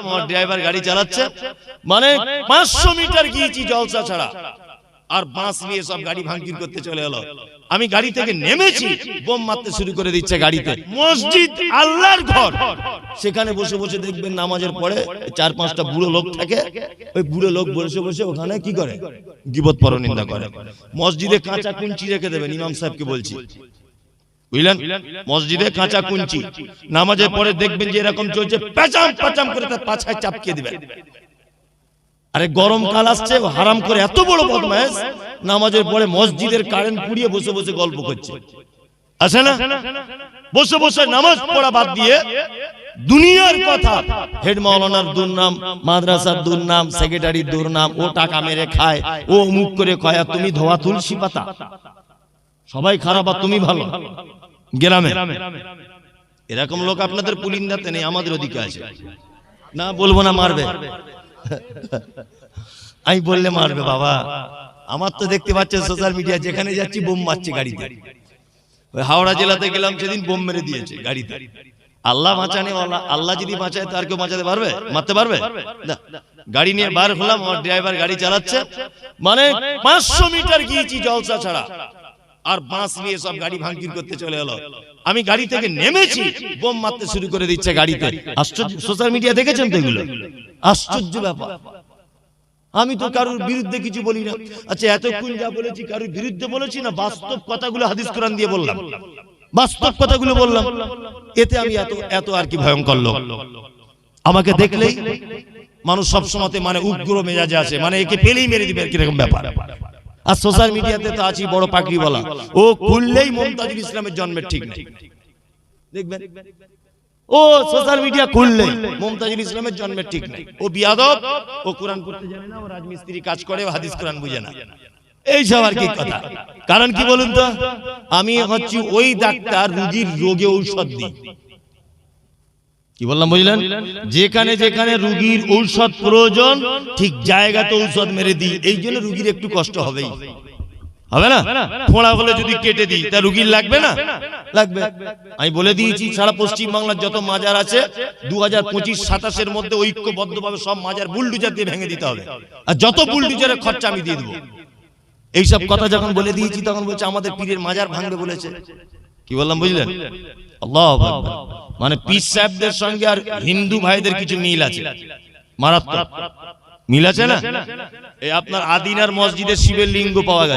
আমার ড্রাইভার গাড়ি চালাচ্ছে মানে পাঁচশো মিটার গিয়েছি জলসা ছাড়া। আর বাঁশ নিয়ে সব গাড়ি ভাঙচুর করতে চলে এলো। আমি গাড়ি থেকে নেমেছি বোম মারতে শুরু করে দিচ্ছে গাড়িতে। মসজিদ আল্লাহর ঘর। সেখানে বসে বসে দেখবেন নামাজের পরে চার পাঁচটা বুড়ো লোক থাকে। ওই বুড়ো লোক বসে বসে ওখানে কি করে? গিবত পরনিন্দা করে। মসজিদে কাঁচা কুঞ্চি রেখে দেবেন ইমাম সাহেবকে বলছি। বুঝলেন? মসজিদে কাঁচা কুঞ্চি নামাজের পরে দেখবেন যে এরকম চলছে পেঁচাম পেঁচাম করে তার পাছায় দিবেন। আরে গরম কাল আসছে হারাম করে এত বড় বদমাস নামাজের পরে মসজিদের কারেন্ট পুড়িয়ে বসে বসে গল্প করছে। আছে না? বসে বসে নামাজ পড়া বাদ দিয়ে দুনিয়ার কথা। হেড মাওলানার দুর্নাম মাদ্রাসার দুর্নাম সেক্রেটারির দুর্নাম ও টাকা মেরে খায় ও মুখ করে কয় তুমি ধোয়া তুলসী পাতা। সবাই খারাপ আর তুমি ভালো। গ্রামে। এরকম লোক আপনাদের পুলিন্দাতে নেই আমাদের ওদিকে আছে। না বলব না মারবে। আমি বললে মারবে বাবা। আমার তো দেখতে পাচ্ছেন সোশ্যাল মিডিয়া যেখানে যাচ্ছি বোম মারছে গাড়িতে। ওই হাওড়া জেলাতে গেলাম সেদিন বোম মেরে দিয়েছে গাড়িতে। আল্লাহ বাঁচানে আল্লাহ যদি বাঁচায় তার কেউ বাঁচাতে পারবে? মারতে পারবে? না। গাড়ি নিয়ে বার হলাম আমার ড্রাইভার গাড়ি চালাচ্ছে। মানে পাঁচশো মিটার গিয়েছি জলসা ছাড়া। আর বাঁশ নিয়ে সব গাড়ি ভাঙচুর করতে চলে এলো। আমি গাড়ি থেকে নেমেছি বোম মারতে শুরু করে দিচ্ছে গাড়িতে। আশ্চর্য সোশ্যাল মিডিয়া দেখেছেন তো এগুলো? আশ্চর্য ব্যাপার। আমি তো কারোর বিরুদ্ধে কিছু বলি না। আচ্ছা এতক্ষণ যা বলেছি কারোর বিরুদ্ধে বলেছি না? বাস্তব কথাগুলো হাদিস কোরআন দিয়ে বললাম। বাস্তব কথাগুলো বললাম। এতে আমি এত এত আর কি ভয়ঙ্কর লোক। আমাকে দেখলেই মানুষ সবসময়তে মানে উগ্র মেজাজে আছে মানে একে পেলেই মেরে দিবে কীরকম ব্যাপার আর সোশ্যাল মিডিয়াতে তো আছি বড় পাকড়ি বলা। ও খুললেই মমতাজুল ইসলামের জন্মের ঠিক নেই। দেখবেন? ও সোশ্যাল মিডিয়া খুললে মমতাজুল ইসলামের জন্মের ঠিক নেই। ও বিয়াদব ও কোরআন পড়তে জানে না ও রাজমিস্ত্রি কাজ করে ও হাদিস কোরআন বুঝে না। এই সব আর কি কথা? কারণ কি বলুন তো? আমি হচ্ছি ওই ডাক্তার রুগীর রোগে ঔষধ দিই। কি বললাম বুঝলেন? যেখানে যেখানে রুগীর ঔষধ প্রয়োজন ঠিক জায়গাতে ঔষধ মেরে দিই। এই জন্য রুগীর একটু কষ্ট হবেই। হবে। না? ফোঁড়া হলে যদি কেটে দিই তা রুগীর লাগবে না? লাগবে আমি বলে দিয়েছি সারা পশ্চিম বাংলার যত মাজার আছে দু হাজার পঁচিশ সাতাশের মধ্যে ঐক্যবদ্ধভাবে সব মাজার বুলডুজার দিয়ে ভেঙে দিতে হবে। আর যত বুলডুজারের খরচা আমি দিয়ে দেবো। এইসব কথা যখন বলে দিয়েছি তখন বলছে আমাদের পীরের মাজার ভাঙবে বলেছে। কি বললাম বুঝলেন আল্লাহ মানে পীর সাহেবদের সঙ্গে আর হিন্দু ভাইদের কিছু মিল আছে। মারাত্মক। মিল আছে না? এই আপনার আদিনার মসজিদের শিবের লিঙ্গ পাওয়া গেছে।